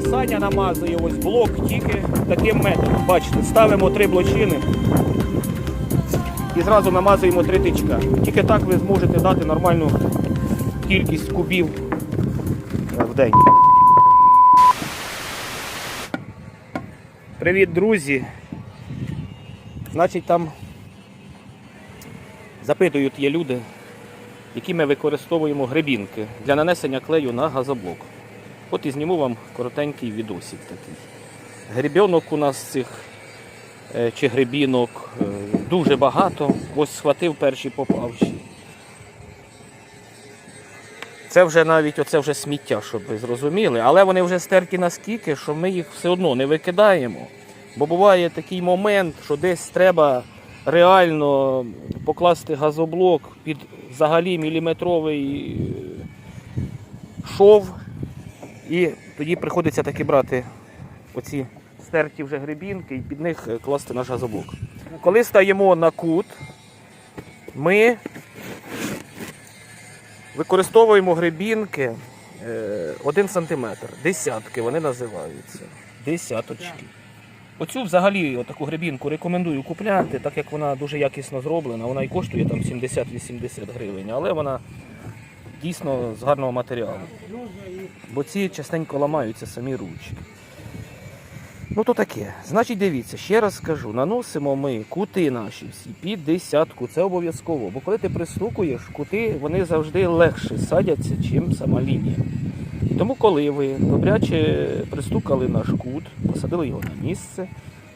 Саня намазує ось блок тільки таким методом. Бачите, ставимо три блочини і зразу намазуємо три тичка. Тільки так ви зможете дати нормальну кількість кубів е, в день. Привіт, друзі! Значить, там запитують є люди, які ми використовуємо гребінки для нанесення клею на газоблок. От і зніму вам коротенький відосик такий. Гребінок у нас цих е, чи гребінок е, дуже багато. Ось схватив перший попавший. Це вже навіть оце вже сміття, щоб ви зрозуміли. Але вони вже стерті наскільки, що ми їх все одно не викидаємо. Бо буває такий момент, що десь треба реально покласти газоблок під взагалі міліметровий е, шов. І тоді приходиться таки брати оці стерті вже грибінки і під них е, класти наш газоблок. Коли стаємо на кут, ми використовуємо грибінки 1 см, десятки вони називаються. Десяточки. Оцю взагалі отаку грибінку рекомендую купляти, так як вона дуже якісно зроблена. Вона і коштує там 70-80 гривень, але вона дійсно з гарного матеріалу. Бо ці частенько ламаються самі ручки. Ну то таке. Значить, дивіться, ще раз скажу, наносимо ми кути наші всі під десятку, це обов'язково. Бо коли ти пристукуєш, кути вони завжди легше садяться, чим сама лінія. Тому, коли ви добряче пристукали наш кут, посадили його на місце,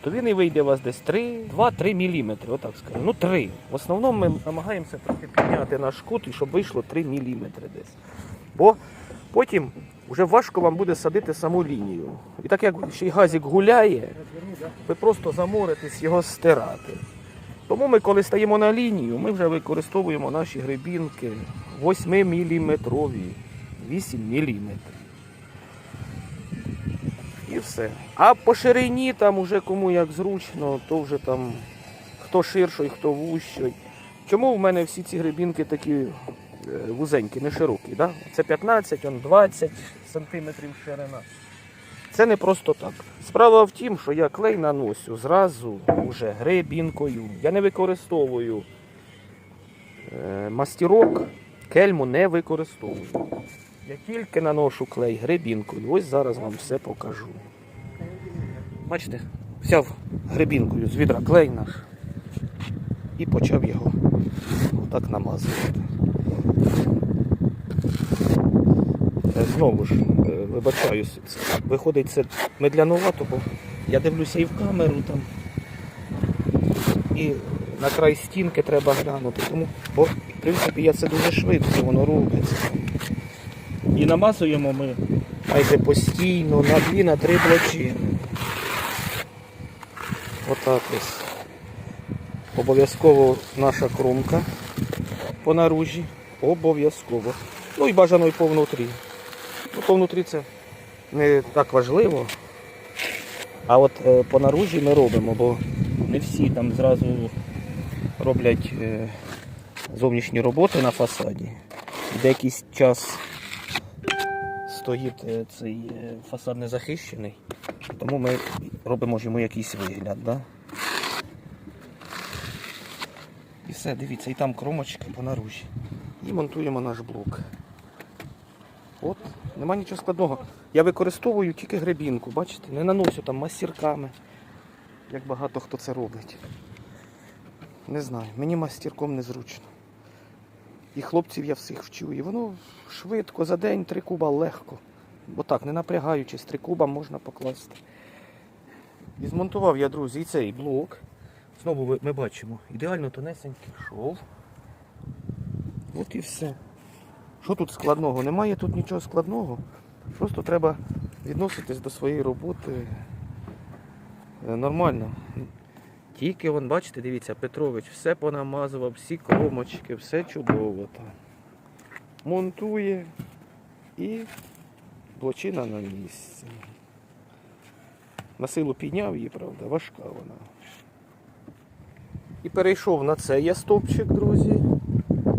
то він і вийде у вас десь 3, 2-3 мм, отак скажу. Ну 3. В основному ми намагаємося трохи підняти наш кут, щоб вийшло 3 мм десь. Бо потім вже важко вам буде садити саму лінію. І так як ще й газик гуляє, ви просто заморитесь його стирати. Тому ми, коли стаємо на лінію, ми вже використовуємо наші грибінки 8 мм, 8 мм. Все. А по ширині там уже кому як зручно, то вже там хто ширший, хто вущий. Чому в мене всі ці грибінки такі е, вузенькі, не широкі? Да? Це 15, он 20 сантиметрів ширина. Це не просто так. Справа в тім, що я клей наносю зразу уже гребінкою. Я не використовую е, мастірок, кельму не використовую. Я тільки наношу клей гребінкою. Ось зараз вам все покажу. Бачите, взяв гребінкою з відра клей наш і почав його отак намазувати. Е, Знову ж, е, вибачаюсь, виходить це медлянувато, бо я дивлюся і в камеру там. І на край стінки треба глянути. Тому, бо, в принципі, я це дуже швидко, воно робиться. І намазуємо ми майже постійно на дві, на три блочини. Отак ось. Обов'язково наша кромка по наружі. Обов'язково. Ну і бажано і повнутрі. Ну, повнутрі це не так важливо. А от е, по наружі ми робимо, бо не всі там зразу роблять е, зовнішні роботи на фасаді. Де якийсь час стоїть е, цей е, фасад незахищений, тому ми робимо йому якийсь вигляд. Да? І все, дивіться, і там кромочки по наружі. І монтуємо наш блок. От, нема нічого складного. Я використовую тільки гребінку, бачите, не наношу там мастірками, як багато хто це робить. Не знаю, мені мастірком незручно. І хлопців я всіх вчу. І воно швидко, за день три куба легко. Бо так, не напрягаючись, три куба можна покласти. І змонтував я, друзі, і цей блок. Знову ми бачимо ідеально тонесенький шов. От і все. Що тут складного? Немає тут нічого складного. Просто треба відноситись до своєї роботи е, нормально. Тільки вон, бачите, дивіться, Петрович все понамазував, всі кромочки, все чудово там. Монтує і блочина на місці. На силу підняв її, правда, важка вона. І перейшов на цей я стовпчик, друзі.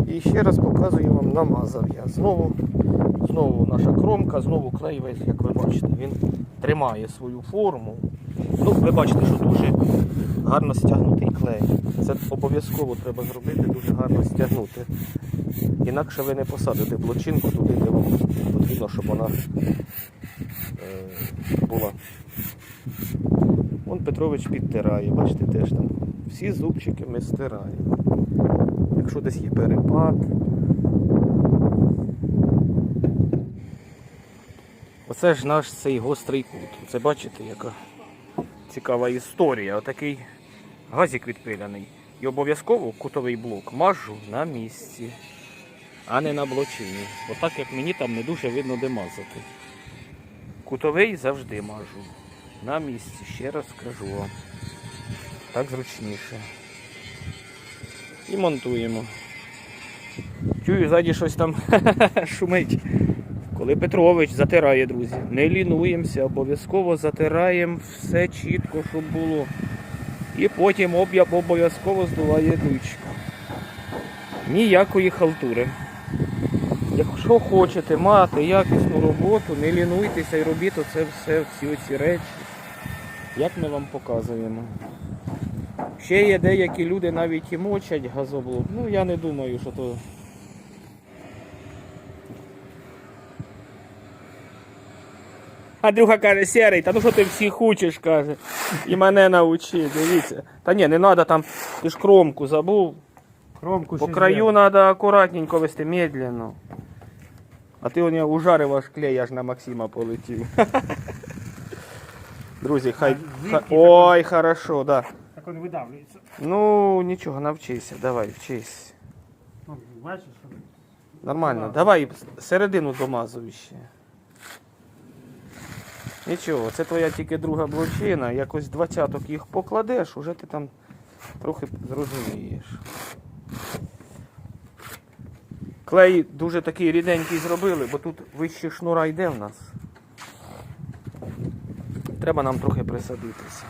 І ще раз показую вам, намазав я. Знову, знову наша кромка, знову клей як ви бачите, він тримає свою форму. Ну, ви бачите, що дуже гарно стягнутий клей. Це обов'язково треба зробити, дуже гарно стягнути. Інакше ви не посадите блочинку туди, де вам потрібно, щоб вона е, була. Вон Петрович підтирає, бачите, теж там всі зубчики ми стираємо. Якщо десь є перепад. Оце ж наш цей гострий кут. Це бачите, яка цікава історія. Отакий газик відпиляний. І обов'язково кутовий блок мажу на місці, а не на блочині. Бо так як мені там не дуже видно де мазати. Кутовий завжди мажу. На місці, ще раз скажу вам. Так зручніше. І монтуємо. Чую, ззаді щось там шумить. Коли Петрович затирає, друзі, не лінуємося, обов'язково затираємо все чітко, щоб було. І потім обов'язково здуває ручка. Ніякої халтури. Якщо хочете мати якісну роботу, не лінуйтеся і робіть оце все, всі оці речі, як ми вам показуємо. Ще є деякі люди навіть і мочать газоблок. Ну я не думаю, що то. А друга каже, серий, та ну що ти всіх хочеш, каже. І мене научи, дивіться. Та ні, не треба там, ти ж кромку забув. Кромку По ще краю треба акуратненько вести, медленно. А ти у нього ужарив аж клей, аж на Максима полетів. Друзі, хай. Звідки хай- таке? Ой, хорошо, да. Так він видавлюється. Ну, нічого, навчися, давай, вчись. Ну, бачиш, що Нормально, давай середину домазуй ще. Нічого, це твоя тільки друга блочина, якось двадцяток їх покладеш, уже ти там трохи зрозумієш. Клей дуже такий ріденький зробили, бо тут вище шнура йде в нас. Треба нам трохи присадитися.